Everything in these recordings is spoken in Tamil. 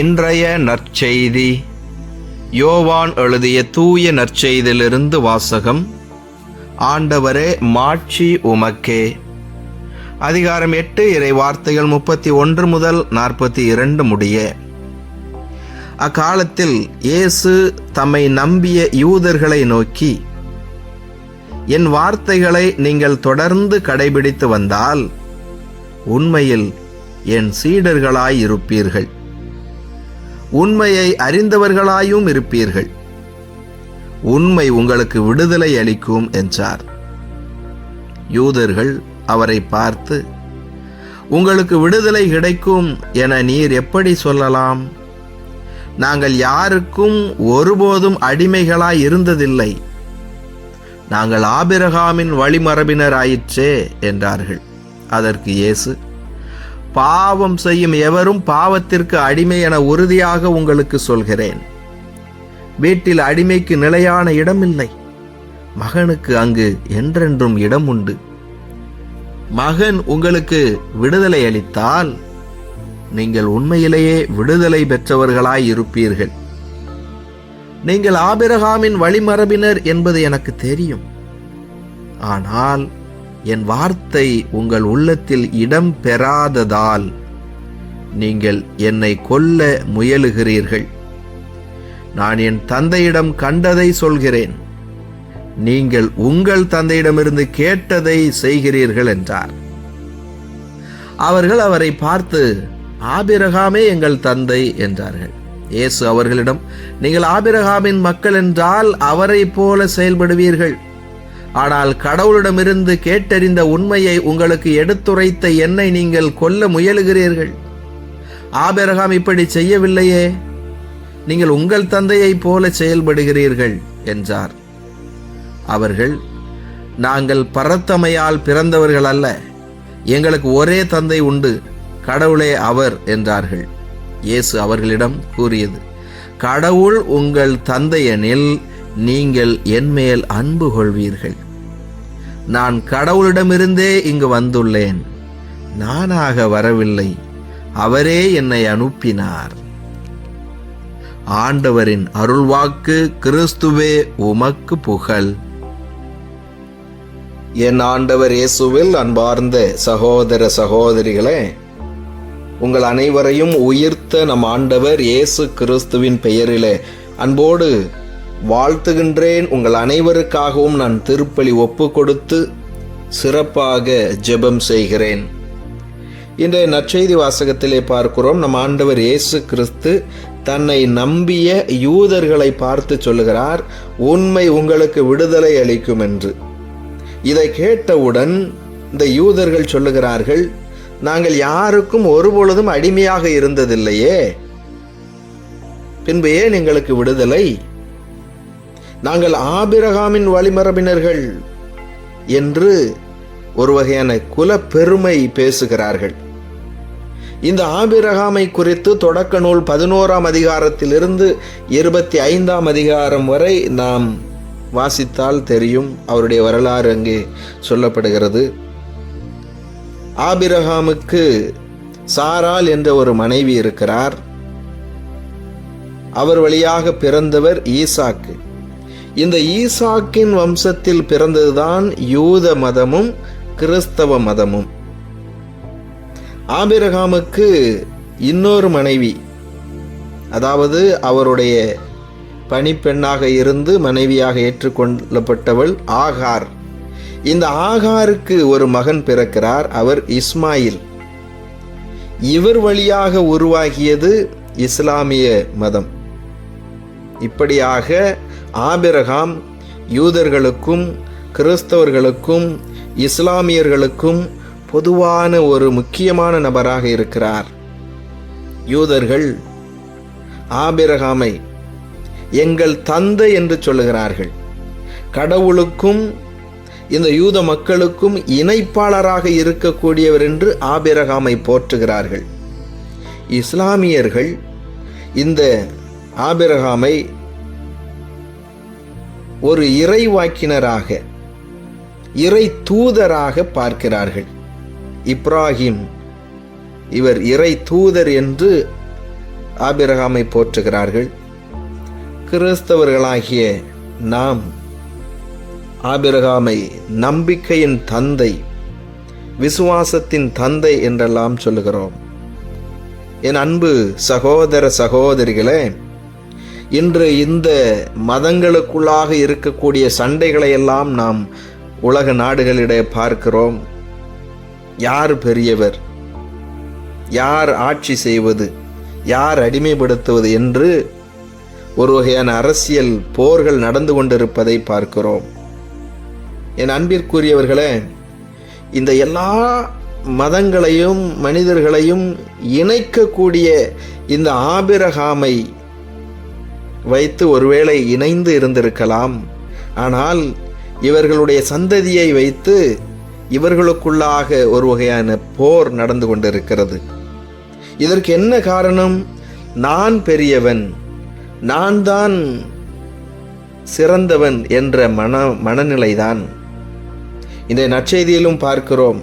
இன்றைய நற்செய்தி. யோவான் எழுதிய தூய நற்செய்தியிலிருந்து வாசகம். ஆண்டவரே மாட்சி உமக்கே. அதிகாரம் எட்டு இறை வார்த்தைகள் முப்பத்தி ஒன்று முதல் நாற்பத்தி இரண்டு முடிய. அக்காலத்தில் இயேசு தம்மை நம்பிய யூதர்களை நோக்கி என் வார்த்தைகளை நீங்கள் தொடர்ந்து கடைபிடித்து வந்தால் உண்மையில் என் சீடர்களாய் இருப்பீர்கள் உண்மையை அறிந்தவர்களாயும் இருப்பீர்கள். உண்மை உங்களுக்கு விடுதலை அளிக்கும் என்றார். யூதர்கள் அவரை பார்த்து உங்களுக்கு விடுதலை கிடைக்கும் என நீர் எப்படி சொல்லலாம்? நாங்கள் யாருக்கும் ஒருபோதும் அடிமைகளாய் இருந்ததில்லை. நாங்கள் ஆபிரகாமின் வழிமரபினராயிற்றே என்றார்கள். அதற்கு இயேசு பாவம் செய்யும் எவரும் பாவத்திற்கு அடிமை என உறுதியாக உங்களுக்கு சொல்கிறேன். வீட்டில் அடிமைக்கு நிலையான இடமில்லை. மகனுக்கு அங்கு என்றென்றும் இடம் உண்டு மகன் உங்களுக்கு விடுதலை அளித்தால் நீங்கள் உண்மையிலேயே விடுதலை பெற்றவர்களாய் இருப்பீர்கள். நீங்கள் ஆபிரகாமின் வழிமரபினர் என்பது எனக்கு தெரியும். ஆனால் என் வார்த்தை உங்கள் உள்ளத்தில் இடம் பெறாததால் நீங்கள் என்னை கொல்ல முயலுகிறீர்கள். நான் என் தந்தையிடம் கண்டதை சொல்கிறேன். நீங்கள் உங்கள் தந்தையிடமிருந்து கேட்டதை செய்கிறீர்கள் என்றார். அவர்கள் அவரை பார்த்து ஆபிரகாமே எங்கள் தந்தை என்றார்கள். இயேசு அவர்களிடம் நீங்கள் ஆபிரகாமின் மக்கள் என்றால் அவரைப் போல செயல்படுவீர்கள். ஆனால் கடவுளிடமிருந்து கேட்டறிந்த உண்மையை உங்களுக்கு எடுத்துரைத்த என்னை நீங்கள் கொல்ல முயலுகிறீர்கள். ஆபெரகாம் இப்படி செய்யவில்லையே. நீங்கள் உங்கள் தந்தையைப் போல செயல்படுகிறீர்கள் என்றார். அவர்கள் நாங்கள் பரத்தமையால் பிறந்தவர்கள் அல்ல. எங்களுக்கு ஒரே தந்தை உண்டு. கடவுளே அவர் என்றார்கள். இயேசு அவர்களிடம் கூறியது கடவுள் உங்கள் தந்தையெனில் நீங்கள் என்மேல் அன்பு கொள்வீர்கள். நான் கடவுளிடமிருந்தே இங்கு வந்துள்ளேன். நானாக வரவில்லை. அவரே என்னை அனுப்பினார். ஆண்டவரின் அருள்வாக்கு கிறிஸ்துவே உமக்கு புகழ். என் ஆண்டவர் இயேசுவில் அன்பார்ந்த சகோதர சகோதரிகளே உங்கள் அனைவரையும் உயிர்த்த நம் ஆண்டவர் இயேசு கிறிஸ்துவின் பெயரிலே அன்போடு வாழ்த்துகின்றேன் உங்கள் அனைவருக்காகவும் நான் திருப்பலி ஒப்பு கொடுத்து சிறப்பாக ஜெபம் செய்கிறேன். இன்றைய நற்செய்தி வாசகத்திலே பார்க்கிறோம். நம் ஆண்டவர் இயேசு கிறிஸ்து தன்னை நம்பிய யூதர்களை பார்த்து சொல்லுகிறார் உண்மை உங்களுக்கு விடுதலை அளிக்கும் என்று. இதை கேட்டவுடன் இந்த யூதர்கள் சொல்லுகிறார்கள் நாங்கள் யாருக்கும் ஒருபொழுதும் அடிமையாக இருந்ததில்லையே. பின்பு ஏன் எங்களுக்கு விடுதலை? நாங்கள் ஆபிரகாமின் வழிமரபினர்கள் என்று ஒரு வகையான குல பெருமை பேசுகிறார்கள். இந்த ஆபிரகாமை குறித்து தொடக்க நூல் பதினோராம் அதிகாரத்திலிருந்து இருபத்தி ஐந்தாம் அதிகாரம் வரை நாம் வாசித்தால் தெரியும். அவருடைய வரலாறு அங்கே சொல்லப்படுகிறது. ஆபிரகாமுக்கு சாரால் என்ற ஒரு மனைவி இருக்கிறார். அவர் வழியாக பிறந்தவர் ஈசாக்கு. இந்த ஈசாக்கின் வம்சத்தில் பிறந்ததுதான் யூத மதமும் கிறிஸ்தவ மதமும். ஆபிரகாமுக்கு இன்னொரு மனைவி அதாவது அவருடைய பணிப்பெண்ணாக இருந்து மனைவியாக ஏற்றுக்கொள்ளப்பட்டவள் ஆகார். இந்த ஆகாருக்கு ஒரு மகன் பிறக்கிறார் அவர் இஸ்மாயில். இவர் வழியாக உருவாகியது இஸ்லாமிய மதம். இப்படியாக ஆபிரகாம் யூதர்களுக்கும் கிறிஸ்தவர்களுக்கும் இஸ்லாமியர்களுக்கும் பொதுவான ஒரு முக்கியமான நபராக இருக்கிறார். யூதர்கள் ஆபிரகாமை எங்கள் தந்தை என்று சொல்லுகிறார்கள். கடவுளுக்கும் இந்த யூத மக்களுக்கும் இணைப்பாளராக இருக்கக்கூடியவர் என்று ஆபிரகாமை போற்றுகிறார்கள். இஸ்லாமியர்கள் இந்த ஆபிரகாமை ஒரு இறைவாக்கினராக இறை தூதராக பார்க்கிறார்கள். இப்ராஹிம் இவர் இறை தூதர் என்று ஆபிரகாமை போற்றுகிறார்கள். கிறிஸ்தவர்களாகிய நாம் ஆபிரகாமை நம்பிக்கையின் தந்தை விசுவாசத்தின் தந்தை என்றெல்லாம் சொல்லுகிறோம். என் அன்பு சகோதர சகோதரிகளே இன்று இந்த மதங்களுக்குள்ளாக இருக்கக்கூடிய சண்டைகளை எல்லாம் நாம் உலக நாடுகளிடையே பார்க்கிறோம். யார் பெரியவர்? யார் ஆட்சி செய்வது? யார் அடிமைப்படுத்துவது என்று ஒரு வகையான அரசியல் போர்கள் நடந்து கொண்டிருப்பதை பார்க்கிறோம். என் அன்பிற்குரியவர்களே இந்த எல்லா மதங்களையும் மனிதர்களையும் இணைக்கக்கூடிய இந்த ஆபிரகாமை வைத்து ஒருவேளை இணைந்து இருந்திருக்கலாம். ஆனால் இவர்களுடைய சந்ததியை வைத்து இவர்களுக்குள்ளாக ஒரு வகையான போர் நடந்து கொண்டிருக்கிறது. இதற்கு என்ன காரணம்? நான் பெரியவன். நான் தான் சிறந்தவன் என்ற மன மனநிலைதான். இந்த நற்செய்தியிலும் பார்க்கிறோம்.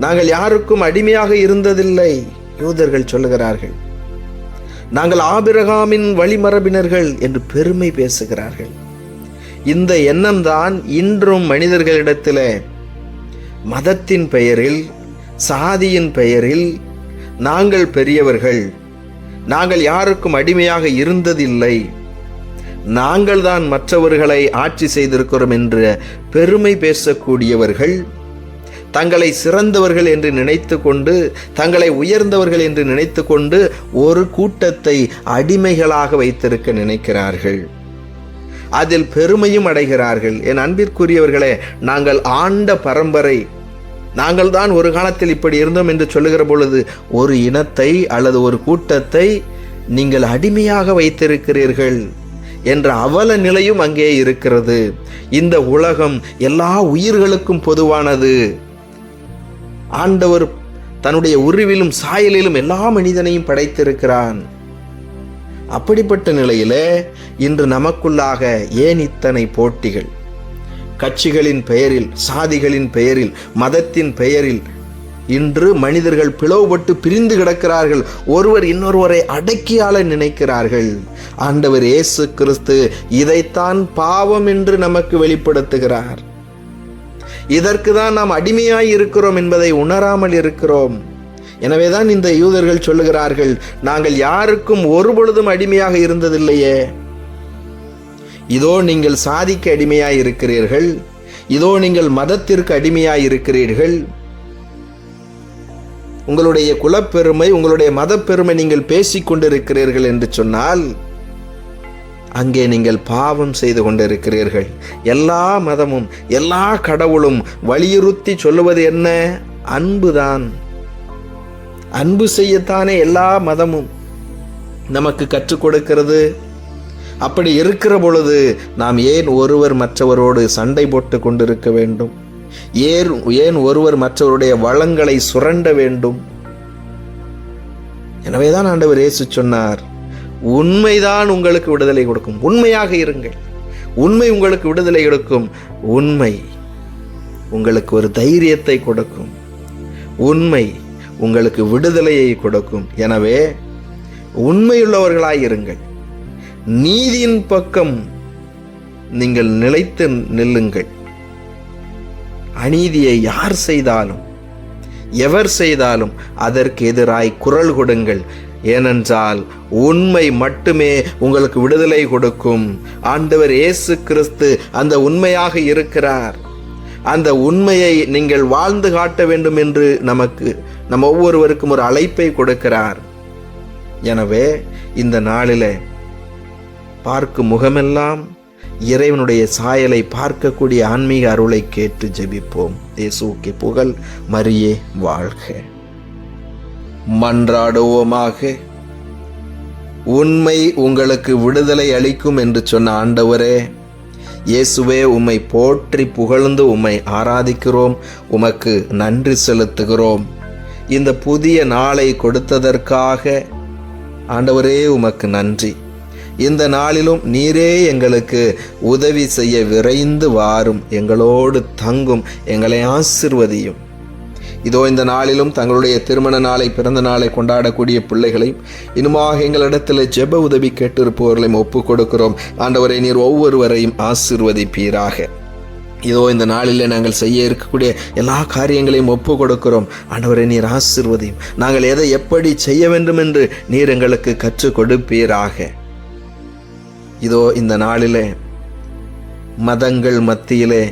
நாங்கள் யாருக்கும் அடிமையாக இருந்ததில்லை யூதர்கள் சொல்லுகிறார்கள். நாங்கள் ஆபிரகாமின் வழிமரபினர்கள் என்று பெருமை பேசுகிறார்கள். இந்த எண்ணம்தான் இன்றும் மனிதர்களிடத்தில் மதத்தின் பெயரில் சாதியின் பெயரில் நாங்கள் பெரியவர்கள். நாங்கள் யாருக்கும் அடிமையாக இருந்ததில்லை. நாங்கள் தான் மற்றவர்களை ஆட்சி செய்திருக்கிறோம் என்று பெருமை பேசக்கூடியவர்கள் தங்களை சிறந்தவர்கள் என்று நினைத்து கொண்டு தங்களை உயர்ந்தவர்கள் என்று நினைத்து கொண்டு ஒரு கூட்டத்தை அடிமைகளாக வைத்திருக்க நினைக்கிறார்கள். அதில் பெருமையும் அடைகிறார்கள். என் அன்பிற்குரியவர்களே நாங்கள் ஆண்ட பரம்பரை. நாங்கள் தான் ஒரு காலத்தில் இப்படி இருந்தோம் என்று சொல்லுகிற பொழுது ஒரு இனத்தை அல்லது ஒரு கூட்டத்தை நீங்கள் அடிமையாக வைத்திருக்கிறீர்கள் என்ற அவல நிலையும் அங்கே இருக்கிறது. இந்த உலகம் எல்லா உயிர்களுக்கும் பொதுவானது. ஆண்டவர் தன்னுடைய உருவிலும் சாயலிலும் எல்லா மனிதனையும் படைத்திருக்கிறான். அப்படிப்பட்ட நிலையிலே இன்று நமக்குள்ளாக ஏன் இத்தனை போட்டிகள்? கட்சிகளின் பெயரில் சாதிகளின் பெயரில் மதத்தின் பெயரில் இன்று மனிதர்கள் பிளவுபட்டு பிரிந்து கிடக்கிறார்கள். ஒருவர் இன்னொருவரை அடக்கியால நினைக்கிறார்கள். ஆண்டவர் இயேசு கிறிஸ்து இதைத்தான் பாவம் என்று நமக்கு வெளிப்படுத்துகிறார். இதற்கு தான் நாம் அடிமையாய் இருக்கிறோம் என்பதை உணராமல் இருக்கிறோம். எனவேதான் இந்த யூதர்கள் சொல்லுகிறார்கள் நாங்கள் யாருக்கும் ஒரு பொழுதும் அடிமையாக இருந்ததில்லையே. இதோ நீங்கள் சாதிக்கு அடிமையாய் இருக்கிறீர்கள். இதோ நீங்கள் மதத்திற்கு அடிமையாய் இருக்கிறீர்கள். உங்களுடைய குலப்பெருமை உங்களுடைய மதப்பெருமை நீங்கள் பேசிக்கொண்டிருக்கிறீர்கள் என்று சொன்னால் அங்கே நீங்கள் பாவம் செய்து கொண்டிருக்கிறீர்கள். எல்லா மதமும் எல்லா கடவுளும் வலியுறுத்தி சொல்லுவது என்ன? அன்புதான். அன்பு செய்யத்தானே எல்லா மதமும். நமக்கு கற்றுக் கொடுக்கிறது. அப்படி இருக்கிற பொழுது நாம் ஏன் ஒருவர் மற்றவரோடு சண்டை போட்டு கொண்டிருக்க வேண்டும்? ஏன் ஏன் ஒருவர் மற்றவருடைய வளங்களை சுரண்ட வேண்டும்? எனவேதான் ஆண்டவர் இயேசு சொன்னார் உண்மைதான் உங்களுக்கு விடுதலை கொடுக்கும். உண்மையாக இருங்கள். உண்மை உங்களுக்கு விடுதலை கொடுக்கும் உண்மை உங்களுக்கு ஒரு தைரியத்தை கொடுக்கும். உண்மை உங்களுக்கு விடுதலையை கொடுக்கும். எனவே உண்மையுள்ளவர்களாய் இருங்கள். நீதியின் பக்கம் நீங்கள் நிலைத்து நில்லுங்கள். அநீதியை யார் செய்தாலும் எவர் செய்தாலும் அதற்கு எதிராய் குரல் கொடுங்கள். ஏனென்றால் உண்மை மட்டுமே உங்களுக்கு விடுதலை கொடுக்கும். ஆண்டவர் இயேசு கிறிஸ்து அந்த உண்மையாக இருக்கிறார். அந்த உண்மையை நீங்கள் வாழ்ந்து காட்ட வேண்டும் என்று நமக்கு நம் ஒவ்வொருவருக்கும் ஒரு அழைப்பை கொடுக்கிறார். எனவே இந்த நாளில் பார்க்கும் முகமெல்லாம் இறைவனுடைய சாயலை பார்க்கக்கூடிய ஆன்மீக அருளை கேட்டு ஜெபிப்போம். இயேசுக்கு புகழ் மரியே வாழ்க. மன்றாடுவோமாக. உண்மை உங்களுக்கு விடுதலை அளிக்கும் என்று சொன்ன ஆண்டவரே இயேசுவே உம்மை போற்றி புகழ்ந்து உம்மை ஆராதிக்கிறோம் உமக்கு நன்றி செலுத்துகிறோம். இந்த புதிய நாளை கொடுத்ததற்காக ஆண்டவரே உமக்கு நன்றி. இந்த நாளிலும் நீரே எங்களுக்கு உதவி செய்ய விரைந்து வாரும் எங்களோடு தங்கும் எங்களை ஆசிர்வதியும். இதோ இந்த நாளிலும் தங்களுடைய திருமண நாளை பிறந்த நாளை கொண்டாடக்கூடிய பிள்ளைகளையும் இனிமாக எங்களிடத்தில் ஜெப உதவி கேட்டிருப்பவர்களையும் ஒப்புக் கொடுக்கிறோம் ஆண்டவரை நீர் ஒவ்வொருவரையும் ஆசிர்வதிப்பீராக. இதோ இந்த நாளில் நாங்கள் செய்ய இருக்கக்கூடிய எல்லா காரியங்களையும் ஒப்பு கொடுக்கிறோம் ஆண்டவரை நீர் ஆசிர்வதியும் நாங்கள் எதை எப்படி செய்ய வேண்டும் என்று நீர் எங்களுக்கு கற்றுக் கொடுப்பீராக. இதோ இந்த நாளிலே மதங்கள் மத்தியிலே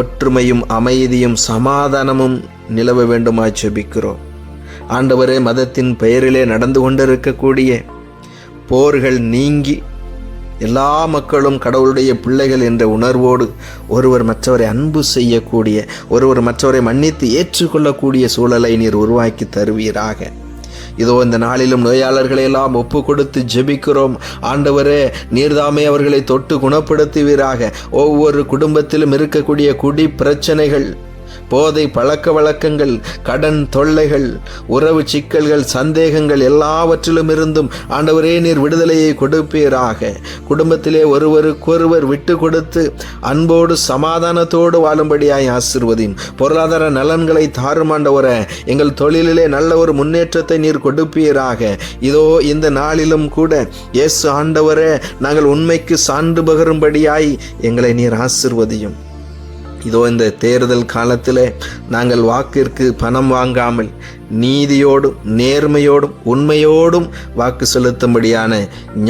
ஒற்றுமையும் அமைதியும் சமாதானமும் நிலவ வேண்டுமாய் ஜெபிக்கிறோம் ஆண்டவரே மதத்தின் பெயரிலே நடந்து கொண்டிருக்கக்கூடிய போர்கள் நீங்கி எல்லா மக்களும் கடவுளுடைய பிள்ளைகள் என்ற உணர்வோடு ஒருவர் மற்றவரை அன்பு செய்யக்கூடிய ஒருவர் மற்றவரை மன்னித்து ஏற்றுக்கொள்ளக்கூடிய சூழலை நீர் உருவாக்கி தருவீராக. இதோ இந்த நாளிலும் நோயாளர்களை எல்லாம் ஒப்பு கொடுத்து ஜெபிக்கிறோம். ஆண்டவரே நீர்தாமே அவர்களை தொட்டு குணப்படுத்துவீராக. ஒவ்வொரு குடும்பத்திலும் இருக்கக்கூடிய குடி பிரச்சனைகள் போதை பழக்க வழக்கங்கள் கடன் தொல்லைகள் உறவு சிக்கல்கள் சந்தேகங்கள் எல்லாவற்றிலும் இருந்தும் ஆண்டவரே நீர் விடுதலையை கொடுப்பீராக. குடும்பத்திலே ஒருவருக்கொருவர் விட்டு கொடுத்து அன்போடு சமாதானத்தோடு வாழும்படியாய் ஆசிர்வதியும் பொருளாதார நலன்களை தாருமாண்டவர எங்கள் தொழிலிலே நல்ல ஒரு முன்னேற்றத்தை நீர் கொடுப்பீராக. இதோ இந்த நாளிலும் கூட இயேசு ஆண்டவரே நாங்கள் உண்மைக்கு சான்று பகரும்படியாய் எங்களை நீர் ஆசிர்வதியும். இதோ இந்த தேர்தல் காலத்தில் நாங்கள் வாக்கிற்கு பணம் வாங்காமல் நீதியோடும் நேர்மையோடும் உண்மையோடும் வாக்கு செலுத்தும்படியான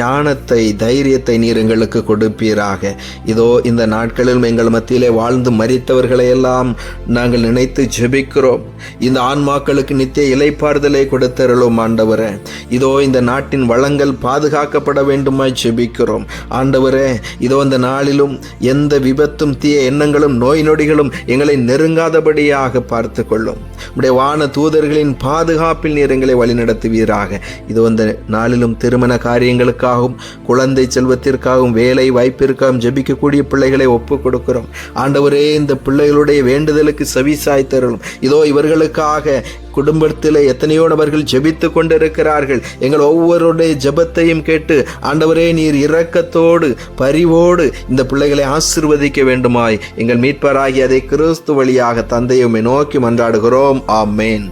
ஞானத்தை தைரியத்தை நீர் எங்களுக்கு கொடுப்பீராக. இதோ இந்த நாட்களிலும் எங்கள் மத்தியிலே வாழ்ந்து மறித்தவர்களை எல்லாம் நாங்கள் நினைத்து ஜெபிக்கிறோம். இந்த ஆன்மாக்களுக்கு நித்திய இலைப்பாறுதலை கொடுத்தருளும் ஆண்டவரே. இதோ இந்த நாட்டின் வளங்கள் பாதுகாக்கப்பட வேண்டுமாய் ஜெபிக்கிறோம். ஆண்டவரே இதோ இந்த நாளிலும் எந்த விபத்தும் தீய எண்ணங்களும் நோய் நொடிகளும் எங்களை நெருங்காதபடியாக பார்த்து கொள்ளும் உடைய வான தூதர்களின் பாதுகாப்பில் நீர் எங்களை வழிநடத்துவீராக. இதோ இந்த நாளிலும் திருமண காரியங்களுக்காகவும் குழந்தை செல்வத்திற்காகவும் வேலை வாய்ப்பிற்காகவும் ஜெபிக்கக்கூடிய பிள்ளைகளை ஒப்பு கொடுக்கிறோம். ஆண்டவரே இந்த பிள்ளைகளுடைய வேண்டுதலுக்கு செவிசாய் தரலும் இதோ இவர்களுக்காக குடும்பத்தில் எத்தனையோ நபர்கள் ஜெபித்து கொண்டிருக்கிறார்கள். எங்கள் ஒவ்வொருடைய ஜெபத்தையும் கேட்டு ஆண்டவரே நீர் இரக்கத்தோடு பரிவோடு இந்த பிள்ளைகளை ஆசிர்வதிக்க வேண்டுமாய். எங்கள் மீட்பராகி அதை கிறிஸ்து வழியாக தந்தையுமே நோக்கி மன்றாடுகிறோம். ஆமேன்.